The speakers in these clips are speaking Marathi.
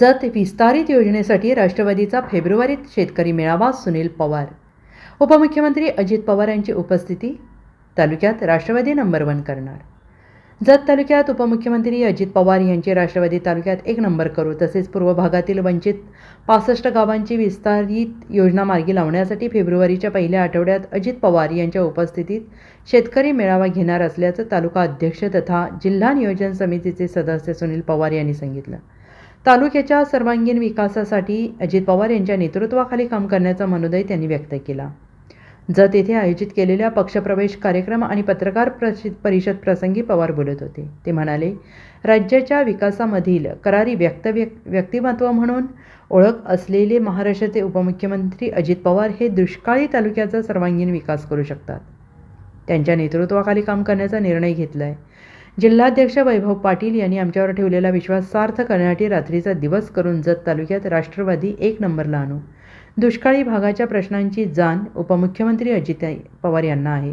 जत विस्तारित योजनेसाठी राष्ट्रवादीचा फेब्रुवारीत शेतकरी मेळावा सुनील पवार. उपमुख्यमंत्री अजित पवार यांची उपस्थिती तालुक्यात राष्ट्रवादी नंबर वन करणार. जत तालुक्यात उपमुख्यमंत्री अजित पवार यांची राष्ट्रवादी तालुक्यात एक नंबर करू तसेच पूर्व भागातील वंचित पासष्ट गावांची विस्तारित योजना मार्गी लावण्यासाठी फेब्रुवारीच्या पहिल्या आठवड्यात अजित पवार यांच्या उपस्थितीत शेतकरी मेळावा घेणार असल्याचं तालुका अध्यक्ष तथा जिल्हा नियोजन समितीचे सदस्य सुनील पवार यांनी सांगितलं. तालुक्याच्या सर्वांगीण विकासासाठी अजित पवार यांच्या नेतृत्वाखाली काम करण्याचा मनोदय त्यांनी व्यक्त केला. जत येथे आयोजित केलेल्या पक्षप्रवेश कार्यक्रम आणि पत्रकार परिषद प्रसंगी पवार बोलत होते. ते म्हणाले राज्याच्या विकासामधील करारी व्यक्त व्यक्तिमत्व म्हणून ओळख असलेले महाराष्ट्राचे उपमुख्यमंत्री अजित पवार हे दुष्काळी तालुक्याचा सर्वांगीण विकास करू शकतात. त्यांच्या नेतृत्वाखाली काम करण्याचा निर्णय घेतला आहे जिल्हाध्यक्ष वैभव पाटील यांनी आमच्यावर ठेवलेला विश्वास सार्थ करण्यासाठी रात्रीचा दिवस करून जत तालुक्यात राष्ट्रवादी एक नंबरला आणू. दुष्काळी भागाच्या प्रश्नांची जाण उपमुख्यमंत्री अजित पवार यांना आहे.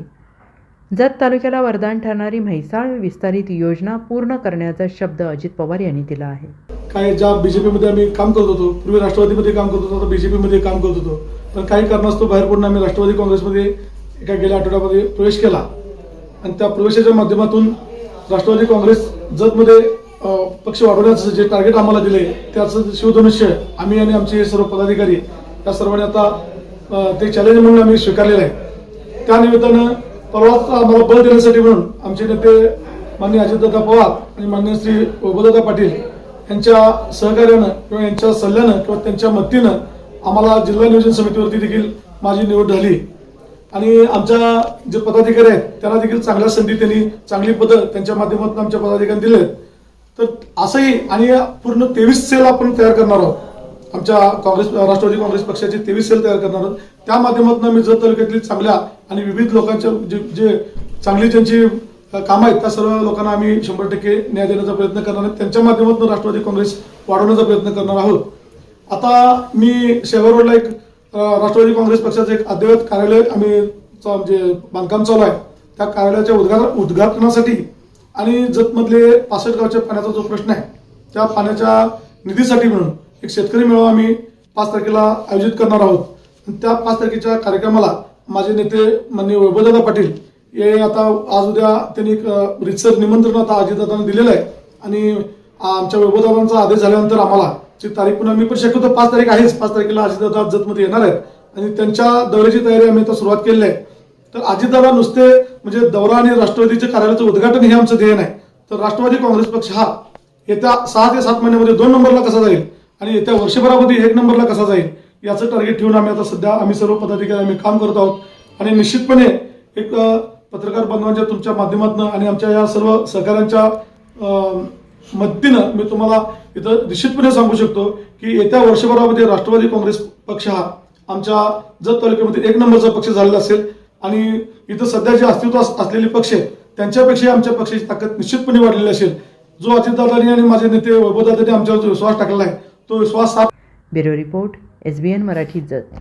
जत तालुक्याला वरदान ठरणारी म्हैसाळ विस्तारित योजना पूर्ण करण्याचा शब्द अजित पवार यांनी दिला आहे. काय ज्या बीजेपीमध्ये आम्ही काम करत होतो पूर्वी राष्ट्रवादीमध्ये काम करत होतो आता बीजेपीमध्ये काम करत होतो. पण काही कारणास्तव बाहेर पडून आम्ही राष्ट्रवादी काँग्रेसमध्ये एका गेल्या आठवड्यामध्ये प्रवेश केला. आणि त्या प्रवेशाच्या माध्यमातून राष्ट्रवादी काँग्रेस जतमध्ये पक्ष वाढवण्याचं जे टार्गेट आम्हाला दिले त्याचं शिवधनुष्य आम्ही आणि आमचे सर्व पदाधिकारी या सर्वांनी आता ते चॅलेंज म्हणून आम्ही स्वीकारलेलं आहे. त्या निमित्तानं परवाच आम्हाला बळ देण्यासाठी म्हणून आमचे नेते माननीय अजितदादा पवार आणि माननीय श्री वैभवदादा पाटील यांच्या सहकार्यानं किंवा यांच्या सल्ल्यानं किंवा त्यांच्या मदतीनं आम्हाला जिल्हा नियोजन समितीवरती देखील माझी निवड झाली. आणि आमच्या जे पदाधिकारी आहेत त्यांना देखील चांगल्या संधी त्यांनी चांगली पदं त्यांच्या माध्यमातून आमच्या पदाधिकाऱ्यांनी दिले तर असंही आणि पूर्ण तेवीस सेल आपण तयार करणार आहोत. आमच्या काँग्रेस राष्ट्रवादी काँग्रेस पक्षाचे तेवीस सेल तयार करणार आहोत. त्या माध्यमातून आम्ही जत तालुक्यातील चांगल्या आणि विविध लोकांच्या जे जे चांगली त्यांची कामं आहेत त्या सर्व लोकांना आम्ही शंभर टक्के न्याय देण्याचा प्रयत्न करणार आहोत. त्यांच्या माध्यमातून राष्ट्रवादी काँग्रेस वाढवण्याचा प्रयत्न करणार आहोत. आता मी शेगाव रोडला एक राष्ट्रवादी काँग्रेस पक्षाचं एक अद्ययावत कार्यालय आम्ही जे म्हणजे बांधकाम चालू आहे. त्या कार्यालयाच्या उद्घाटन उद्घाटनासाठी आणि जतमधले पासष्ट गावच्या पाण्याचा जो प्रश्न आहे त्या पाण्याच्या निधीसाठी म्हणून एक शेतकरी मेळावा आम्ही पाच तारखेला आयोजित करणार आहोत. त्या पाच तारखेच्या कार्यक्रमाला माझे नेते माननीय वैभवदादा पाटील हे आता आज उद्या त्यांनी एक रितसर निमंत्रण आता अजितदादांना दिलेलं आहे. आणि आमच्या वैभवदादांचा आदेश झाल्यानंतर आम्हाला ची तारीख पण आम्ही पण शक्यतो पाच तारीख आहेच. पाच तारखेला अजितदादा जतमध्ये येणार आहेत. आणि त्यांच्या दौऱ्याची तयारी आम्ही आता सुरुवात केलेली आहे. तर अजितदादा नुसते म्हणजे दौरा आणि राष्ट्रवादीच्या कार्यालयाचं उद्घाटन हे आमचं ध्येय नाही. तर राष्ट्रवादी काँग्रेस पक्ष हा येत्या सहा ते सात महिन्यामध्ये दोन नंबरला कसा जाईल आणि येत्या वर्षभरामध्ये एक नंबरला कसा जाईल याचं टार्गेट ठेवून आम्ही आता सध्या आम्ही सर्व पदाधिकारी आम्ही काम करत आहोत. आणि निश्चितपणे एक पत्रकार बांधवांच्या तुमच्या माध्यमातून आणि आमच्या या सर्व सहकाऱ्यांच्या मदतीनं मी तुम्हाला इथं निश्चितपणे सांगू शकतो की येत्या वर्षभरामध्ये राष्ट्रवादी काँग्रेस पक्ष हा आमच्या जत तालुक्यामध्ये एक नंबरचा पक्ष झालेला असेल. आणि इथं सध्या जे अस्तित्व असलेले पक्ष आहेत त्यांच्यापेक्षा आमच्या पक्षाची ताकद निश्चितपणे वाढलेली असेल. जो अजितदादांनी आणि माझे नेते वैभवदादांनी आमच्यावर जो विश्वास टाकलेला आहे तो विश्वास साफ bureau report S B N Marathi Jath.